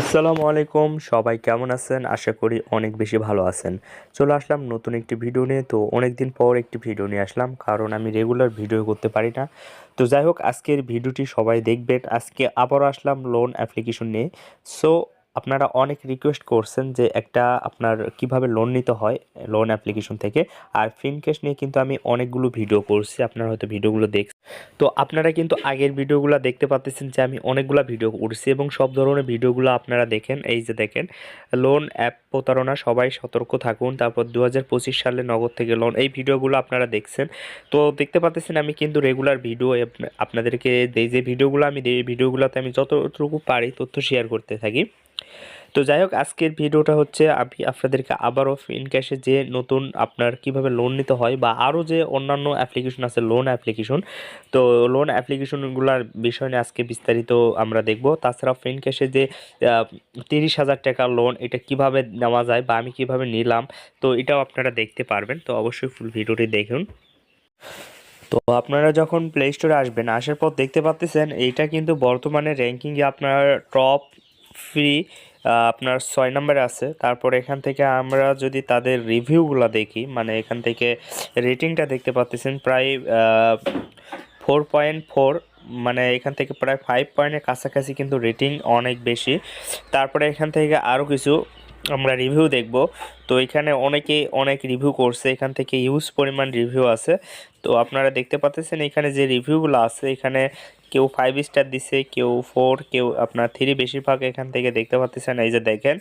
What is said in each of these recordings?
আসসালামু আলাইকুম, সবাই কেমন আছেন? আশা করি অনেক বেশি ভালো আছেন। চলে আসলাম নতুন একটি ভিডিও নিয়ে। তো অনেক দিন পর একটি ভিডিও নিয়ে আসলাম, কারণ আমি রেগুলার ভিডিও করতে পারি না। তো যাই হোক, আজকের ভিডিওটি সবাই দেখবেন। আজকে আবারও আসলাম লোন অ্যাপ্লিকেশন নিয়ে। সো আপনারা অনেক রিকোয়েস্ট করছেন যে একটা আপনার কীভাবে লোন নিতে হয়। লোন অ্যাপ্লিকেশন থেকে। আর ফিনকেশ নিয়ে কিন্তু আমি অনেকগুলো ভিডিও করছি, আপনারা হয়তো ভিডিওগুলো দেখ তো আপনারা কিন্তু আগের ভিডিওগুলো দেখতে পাচ্ছেন যে আমি অনেকগুলো ভিডিও করছি এবং সব ধরনের ভিডিওগুলো আপনারা দেখেন, এই যে দেখেন লোন অ্যাপ প্রতারণা, সবাই সতর্ক থাকুন। তারপর দু হাজার পঁচিশ সালে নগদ থেকে লোন এই ভিডিওগুলো আপনারা দেখছেন। তো দেখতে পাচ্ছেন আমি কিন্তু রেগুলার ভিডিও আপনাদেরকে যে ভিডিওগুলো আমি এই ভিডিওগুলোতে আমি যতটুকু পারি তথ্য শেয়ার করতে থাকি। তো যাই হোক, আজকের ভিডিওটা হচ্ছে আমি আপনাদেরকে আবারও ইন ক্যাশে যে নতুন আপনার কীভাবে লোন নিতে হয় বা আরও যে অন্যান্য অ্যাপ্লিকেশন আছে লোন অ্যাপ্লিকেশন তো লোন অ্যাপ্লিকেশনগুলোর বিষয় নিয়ে আজকে বিস্তারিত আমরা দেখব। তাছাড়া ফিন ক্যাশে যে তিরিশ হাজার টাকা লোন এটা কীভাবে নেওয়া যায় বা আমি কীভাবে নিলাম, তো এটাও আপনারা দেখতে পারবেন। তো অবশ্যই ফুল ভিডিওটি দেখুন। তো আপনারা যখন প্লে স্টোরে আসবেন, আসার পর দেখতে পাচ্ছেন এইটা কিন্তু বর্তমানে র্যাঙ্কিংয়ে আপনার টপ ফ্রি আপনার ছয় নম্বরে আছে। তারপর এখান থেকে আমরা যদি তাদের রিভিউগুলো দেখি মানে এখান থেকে রেটিংটা দেখতে পাচ্ছেন প্রায় ফোর পয়েন্ট ফোর মানে এখান থেকে প্রায় ফাইভ পয়েন্টের কাছাকাছি কিন্তু রেটিং অনেক বেশি। তারপরে এখান থেকে আরও কিছু আমরা রিভিউ দেখব। তো এখানে অনেকে অনেক রিভিউ করছে, এখান থেকে ইউজ পরিমাণ রিভিউ আছে। তো আপনারা দেখতে পাচ্ছেন এখানে যে রিভিউগুলো আছে, এখানে কেউ ফাইভ স্টার দিছে, কেউ ফোর কেউ আপনার থ্রি বেশিরভাগ এখান থেকে দেখতে পাচ্ছেন এই যে দেখেন,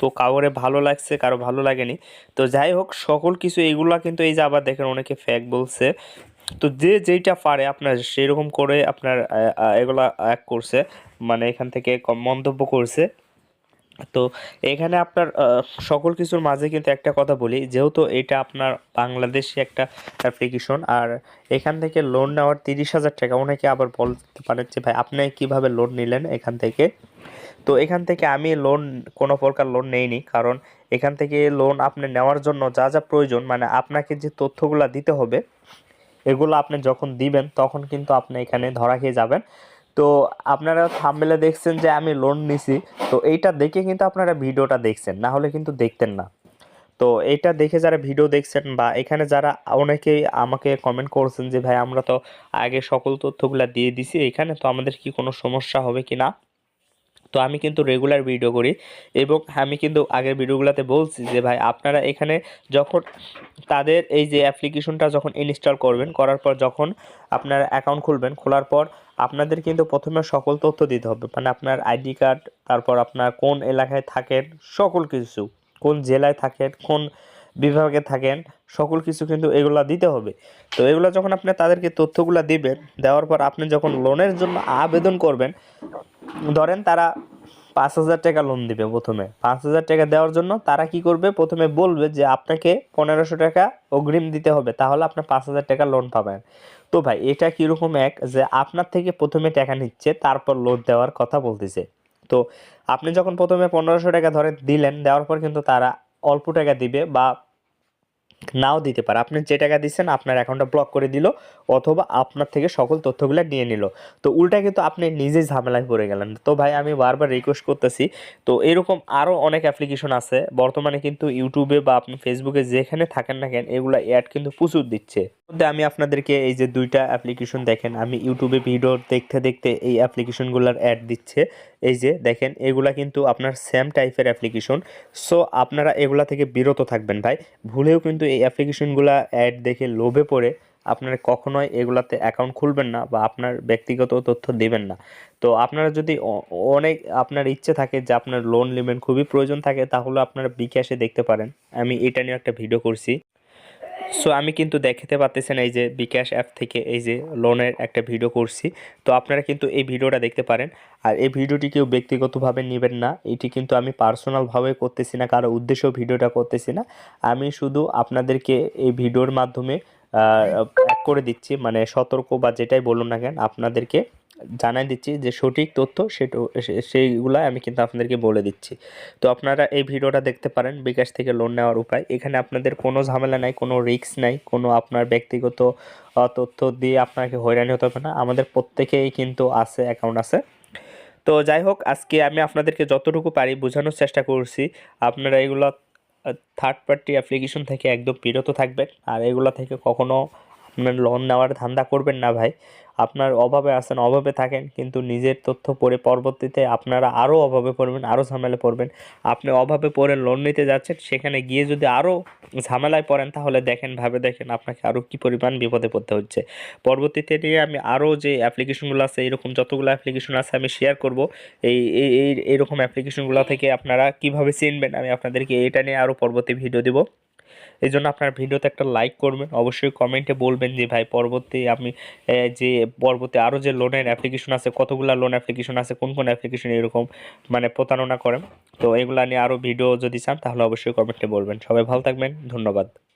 তো কাউরে ভালো লাগছে, কারও ভালো লাগেনি। তো যাই হোক, সকল কিছু এইগুলা কিন্তু এই যে আবার দেখেন অনেকে ফ্যাক বলছে। তো যে যেইটা পারে আপনার, সেরকম করে আপনার এগুলা এক করছে মানে এখান থেকে মন্তব্য করছে। তো এখানে আপনার সকল কিছুর মাঝে কিন্তু একটা কথা বলি। যেহেতু এটা আপনার বাংলাদেশি একটা অ্যাপ্লিকেশন আর এখান থেকে লোন নেওয়ার তিরিশ হাজার টাকা, অনেকে আবার বলতে পারেন যে, ভাই, আপনি কীভাবে লোন নিলেন এখান থেকে? তো এখান থেকে আমি লোন কোনো প্রকার লোন নেইনি, কারণ এখান থেকে লোন আপনি নেওয়ার জন্য যা যা প্রয়োজন মানে আপনাকে যে তথ্যগুলো দিতে হবে, এগুলো আপনি যখন দিবেন, তখন কিন্তু আপনি এখানে ধরা খেয়ে যাবেন। তো আপনারা থামবেলে দেখছেন যে আমি লোন নিছি, তো এইটা দেখে কিন্তু আপনারা ভিডিওটা দেখছেন, না হলে কিন্তু দেখতেন না। তো এটা দেখে যারা ভিডিও দেখছেন বা এখানে যারা অনেকেই আমাকে কমেন্ট করছেন যে, ভাই, আমরা তো আগে সকল তথ্যগুলো দিয়ে দিছি, এখানে তো আমাদের কি কোনো সমস্যা হবে কি না তো আমি কিন্তু রেগুলার ভিডিও করি এবং আমি কিন্তু আগের ভিডিওগুলোতে বলছি যে, ভাই, আপনারা এখানে যখন তাদের এই যে অ্যাপ্লিকেশনটা যখন ইনস্টল করবেন, করার পর যখন আপনার অ্যাকাউন্ট খুলবেন, খোলার পর আপনাদের কিন্তু প্রথমে সকল তথ্য দিতে হবে। মানে আপনার আইডি কার্ড তারপর আপনার কোন এলাকায় থাকেন, সকল কিছু। কোন জেলায় থাকেন, কোন বিভাগে থাকেন, সকল কিছু কিন্তু এগুলা দিতে হবে। তো এগুলো যখন আপনি তাদেরকে তথ্যগুলো দিবেন, দেওয়ার পর আপনি যখন লোনের জন্য আবেদন করবেন, ধরেন তারা পাঁচ হাজার টাকা লোন দিবে প্রথমে। পাঁচ হাজার টাকা দেওয়ার জন্য তারা কি করবে? প্রথমে বলবে যে, আপনাকে পনেরোশো টাকা অগ্রিম দিতে হবে, তাহলে আপনি পাঁচ হাজার টাকা লোন পাবেন। তো ভাই, এটা কীরকম এক? যে আপনার থেকে প্রথমে টাকা নিচ্ছে, তারপর লোন দেওয়ার কথা বলতেছে। তো আপনি যখন প্রথমে পনেরোশো টাকা ধরে দিলেন, দেওয়ার পর কিন্তু তারা অল্প টাকা দিবে বা নাও দিতে পারে। আপনি যে টাকা দিচ্ছেন আপনার অ্যাকাউন্টটা ব্লক করে দিল অথবা আপনার থেকে সকল তথ্যগুলো নিয়ে নিল। তো উল্টা কিন্তু আপনি নিজেই ঝামেলায় পড়ে গেলেন। তো ভাই, আমি বারবার রিকোয়েস্ট করতেছি। তো এরকম আরও অনেক অ্যাপ্লিকেশন আছে। বর্তমানে কিন্তু ইউটিউবে বা আপনি ফেসবুকে যেখানে থাকেন না কেন, এগুলো অ্যাড কিন্তু প্রচুর দিচ্ছে। মধ্যে আমি আপনাদেরকে এই যে দুইটা অ্যাপ্লিকেশন দেখেন। আমি ইউটিউবে ভিডিও দেখতে দেখতে এই অ্যাপ্লিকেশনগুলোর অ্যাড দিচ্ছে। এই যে দেখেন, এগুলা কিন্তু আপনার সেম টাইপের অ্যাপ্লিকেশন সো আপনারা এগুলা থেকে বিরত থাকবেন ভাই। ভুলেও কিন্তু এই অ্যাপ্লিকেশনগুলো অ্যাড দেখে লোভে পড়ে আপনারা কখনোই এগুলাতে অ্যাকাউন্ট খুলবেন না বা আপনার ব্যক্তিগত তথ্য দেবেন না। তো আপনারা যদি অনেক আপনার ইচ্ছে থাকে যে আপনার লোন নেবেন, খুবই প্রয়োজন থাকে, তাহলে আপনারা বিকাশে দেখতে পারেন। আমি এটা নিয়ে একটা ভিডিও করছি। সো আমি কিন্তু দেখাতে পারতেছেন এই যে বিকাশ অ্যাপ থেকে এই যে লোনের একটা ভিডিও করছি। তো আপনারা কিন্তু এই ভিডিওটা দেখতে পারেন। আর এই ভিডিওটি কেউ ব্যক্তিগতভাবে নেবেন না। এটি কিন্তু আমি পার্সোনালভাবে করতেছি না, কারও উদ্দেশ্য ভিডিওটা করতেছি না। আমি শুধু আপনাদেরকে এই ভিডিওর মাধ্যমে করে দিচ্ছি। মানে সতর্ক বা যেটাই বলুন না কেন, আপনাদেরকে জানাই দিচ্ছি যে সঠিক তথ্য সেটা সেইগুলাই আমি কিন্তু আপনাদেরকে বলে দিচ্ছি। তো আপনারা এই ভিডিওটা দেখতে পারেন, বিকাশ থেকে লোন নেওয়ার উপায়। এখানে আপনাদের কোনো ঝামেলা নাই, কোনো রিস্ক নাই, কোনো আপনার ব্যক্তিগত তথ্য দিয়ে আপনাকে হয়রানি হতে হবে না। আমাদের প্রত্যেকেই কিন্তু আছে অ্যাকাউন্ট আছে। তো তো যাই হোক, আজকে আমি আপনাদেরকে যতটুকু পারি বোঝানোর চেষ্টা করছি। আপনারা এগুলো থার্ড পার্টি অ্যাপ্লিকেশন থেকে একদম বিরত থাকবেন। আর এগুলো থেকে কখনো আপনার লোন নেওয়ার ধান্দা করবেন না ভাই। আপনার অভাবে আছেন, অভাবে থাকেন, কিন্তু নিজের তথ্য পড়ে পরবর্তীতে আপনারা আরও অভাবে পড়বেন আরও ঝামেলা পড়বেন। আপনি অভাবে পড়ে লোন নিতে যাচ্ছেন, সেখানে গিয়ে যদি আরও ঝামেলায় পড়েন, তাহলে দেখেন, ভাবে দেখেন আপনাকে আরও কী পরিমাণ বিপদে পড়তে হচ্ছে। পরবর্তীতে নিয়ে আমি আরও যে অ্যাপ্লিকেশনগুলো আছে, এরকম যতগুলো অ্যাপ্লিকেশন আছে, আমি শেয়ার করব। এই এই এইরকম অ্যাপ্লিকেশনগুলো থেকে আপনারা কীভাবে চিনবেন, আমি আপনাদেরকে এটা নিয়ে আরও পরবর্তী ভিডিও দেবো। এই জন্য আপনার ভিডিওতে একটা লাইক করবেন। অবশ্যই কমেন্টে বলবেন যে, ভাই, পরবর্তী আমি যে, পরবর্তী আরও যে লোনের অ্যাপ্লিকেশন আছে, কতগুলো লোন অ্যাপ্লিকেশন আছে, কোন কোন অ্যাপ্লিকেশন এরকম মানে প্রতারণা করেন? তো এগুলা নিয়ে আরও ভিডিও যদি চান, তাহলে অবশ্যই কমেন্টে বলবেন। সবাই ভালো থাকবেন। ধন্যবাদ।